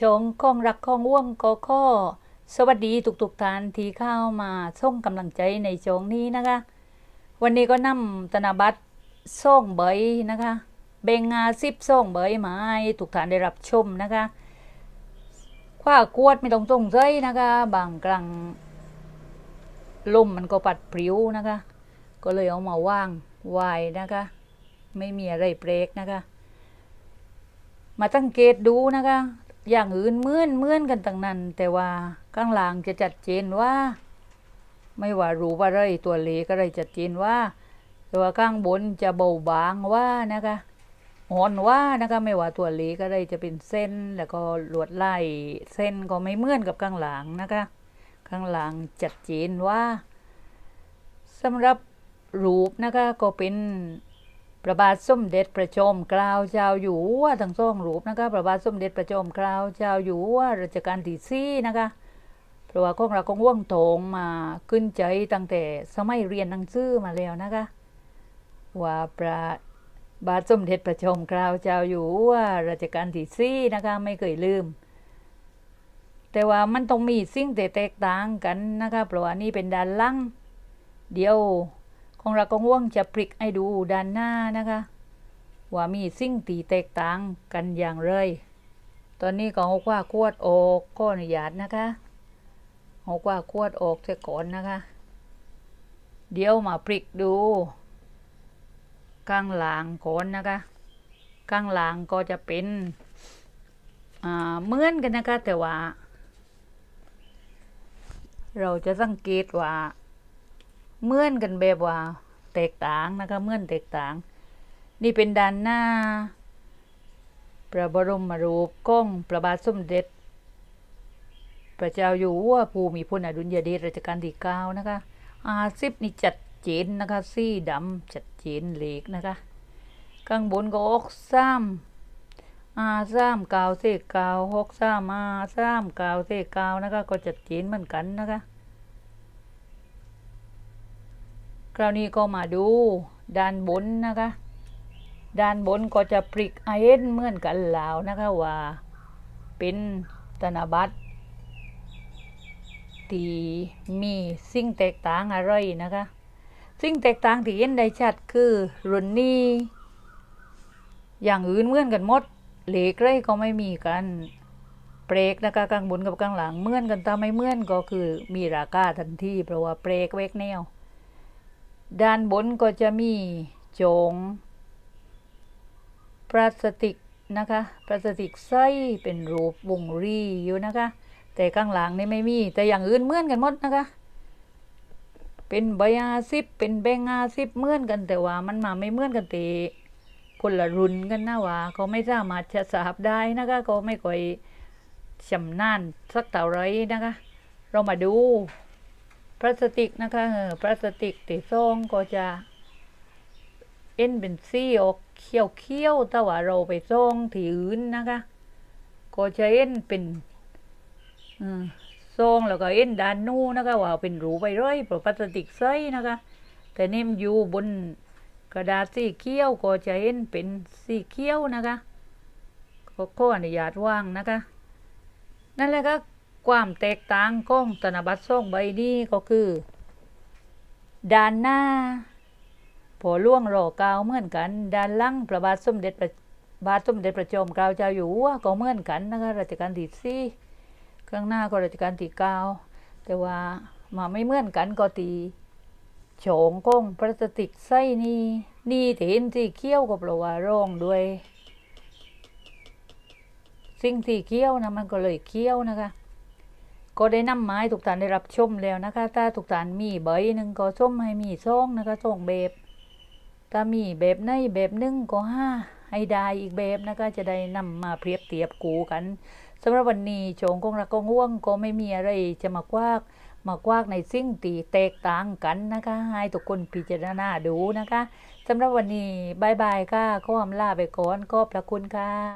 ชงของรักของว่วงก็ข้อสวัสดีทุกๆท่านที่เข้ามาส่งกำลังใจในชงนี้นะคะ วันนี้ก็นำธนบัตรส่งเบยนะคะเบงงาซิบส่งเบยมาให้ทุกท่านได้รับชมนะคะคว้ากวดไม่ต้องสงใจนะคะ บางครั้งลมมันก็ปัดปลิวนะคะ ก็เลยเอามาว่างไว้นะคะ ไม่มีอะไรเบรกนะคะ มาสังเกตดูนะคะ อย่างอื่นเมื่อนเมื่อนกันตั้งนั้น แต่ว่าข้างหลังจะจัดเจนว่า ไม่ว่ารูปอะไรตัวเลขอะไรจัดเจนว่า แต่ว่าข้างบนจะเบาบางว่านะคะอ่อนว่านะคะไม่ว่าตัวเลขอะไรจะเป็นเส้นแล้วก็ลวดลายเส้นก็ไม่เหมือนกับข้างหลังนะคะ ข้างหลังจัดเจนว่าสำหรับรูปนะคะก็เป็น พระบาทสมเด็จพระชมเกล้าเจ้าอยู่หัวทั้งสองรูปนะคะพระบาทสมเด็จพระชมเกล้าเจ้าอยู่หัวรัชกาลที่สี่นะคะเพราะว่าของเราก็ว่องโถงมาขึ้นใจตั้งแต่สมัยเรียนหนังสือมาแล้วนะคะว่าพระบาทสมเด็จพระชมเกล้าเจ้าอยู่หัวรัชกาลที่สี่นะคะไม่เคยลืม แต่ว่ามันต้องมีสิ่งแตกต่างกันนะคะเพราะว่านี่เป็นด้านหลังเดียว ของเราก็ง่วงจะพลิกให้ดูด้านหน้านะคะ ว่ามีสิ่งตีแตกต่างกันอย่างไร ตอนนี้ก็หกว่าขวดออกก็อนุญาตนะคะหกว่าขวดออกเสียก่อนนะคะ เดี๋ยวมาพลิกดูข้างหลังก่อนนะคะข้างหลังก็จะเป็นเหมือนกันนะคะแต่ว่า เราจะสังเกตว่า เมื่อนกันแบบว่าแตกต่างนะคะเมื่อนแตกต่าง นี่เป็นด้านหน้า พระบรมรูปก้องพระบาทสมเด็จ พระเจ้าอยู่หัวภูมิพลอดุลยเดชรัชกาลที่เก้านะคะอาซิบนี่จัดเจนนะคะสีดำจัดเจนเหล็กนะคะข้างบนก็ออกซ้ำอาซ้ำกาวเสกกาวหกซ้ำอาซ้ำกาวเสกกาวนะคะก็จัดเจนเหมือนกันนะคะ คราวนี้ก็มาดูด้านบนนะคะ ด้านบนก็จะพลิกไอเอ็นเหมือนกันแล้วนะคะว่าเป็นธนบัตรที่มีสิ่งแตกต่างอะไรนะคะสิ่งแตกต่างที่เห็นได้ชัดคือรุ่นนี้อย่างอื่นเหมือนกันหมดเหล็กไรก็ไม่มีกันเบรกนะคะกลางบนกับกลางหลังเหมือนกันถ้าไม่เหมือนก็คือมีราคาทันทีเพราะว่าเบรกเวกแนว ด้านบนก็จะมีโจงพลาสติกนะคะพลาสติกไส้เป็นรูปวงรีอยู่นะคะ แต่ข้างหลังนี่ไม่มี แต่อย่างอื่นเหมือนกันหมดนะคะ เป็นใบอาซิบเป็นแบงอาซิบเหมือนกันแต่ว่ามันมาไม่เหมือนกันเตคนละรุ่นกันนะว่าเขาไม่สามารถจะสาบได้นะคะก็ไม่ค่อยชำนาญสักเท่าไรนะคะ เรามาดู พลาสติกนะคะเออพลาสติกติซองก็จะ เอ็นเป็นสีออกเขียวเขียวๆแต่ว่าเราไปซองที่อื่นนะคะ ก็จะเอ็นเป็นอืมซองแล้วก็เอ็นด้านนู้นนะคะว่าเป็นรูไปเลยเพราะพลาสติกใสนะคะ แต่นี่มอยู่บนกระดาษสีเขียวก็จะเอ็นเป็นสีเขียวนะคะก็ขออนุญาตว่างนะคะ นั่นแหละก็ ความแตกต่างของธนบัตรสองใบนี้ก็คือ ด้านหน้าพอล่วงรอเกาวเหมือนกัน ด้านหลังพระบาทสมเด็จพระบาทสมเด็จพระจอมเกล้าเจ้าอยู่หัวก็เหมือนกันนะคะรัชกาลที่สี่ข้างหน้าก็รัชกาลที่เก้าแต่ว่ามาไม่เหมือนกันก็ตีโฉงก้องพลาสติกไส้นี่นี่ที่เห็นสีเขียวก็เพราะว่าร่องด้วย สิ่งสีเขี้ยวนะมันก็เลยเขี้ยวนะคะ ก็ได้นำไม้ทุกท่านได้รับชมแล้วนะคะ ถ้าทุกท่านมีใบหนึ่งก็ส้มให้มีซองนะคะซองแบบถ้ามีแบบในแบบหนึ่งก็ห้าให้ได้อีกแบบนะคะจะได้นำมาเปรียบเทียบกูกันสำหรับวันนี้โฉงกงรักกงง่วงก็ไม่มีอะไรจะมากวากมากวากในสิ่งตีแตกต่างกันนะคะ ให้ทุกคนพิจารณาดูนะคะสำหรับวันนี้บายบายค่ะก็อำลาไปก่อนก็พระคุณค่ะ